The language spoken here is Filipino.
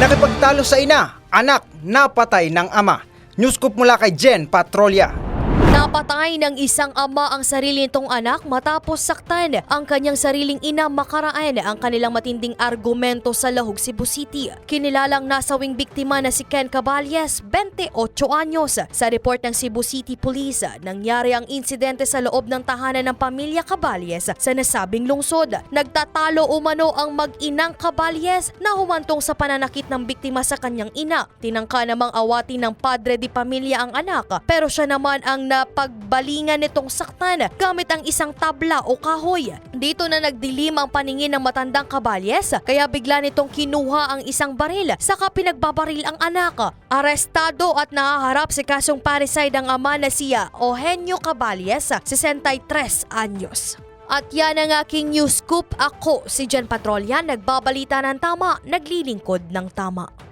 Nakipagtalo sa ina, anak napatay ng ama. Newscoop mula kay Jen Patrolya. Napatay ng isang ama ang sarili nitong anak matapos saktan ang kanyang sariling ina makaraan ang kanilang matinding argumento sa Lahog, Cebu City. Kinilalang nasawing biktima na si Ken Caballes, 28 anyos. Sa report ng Cebu City Police, nangyari ang insidente sa loob ng tahanan ng pamilya Caballes sa nasabing lungsod. Nagtatalo umano ang mag-inang Caballes na humantong sa pananakit ng biktima sa kanyang ina. Tinangka namang awati ng padre di pamilya ang anak pero siya naman ang napagbalingan nitong saktan gamit ang isang tabla o kahoy. Dito na nagdilim ang paningin ng matandang kabalyes kaya bigla nitong kinuha ang isang baril saka pinagbabaril ang anak. Arestado at nahaharap sa kasong parricide ang ama na siya Eugenio Caballes, 63 anyos. At yan ang aking news scoop. Ako si Jen Patrolya, nagbabalita ng tama, naglilingkod ng tama.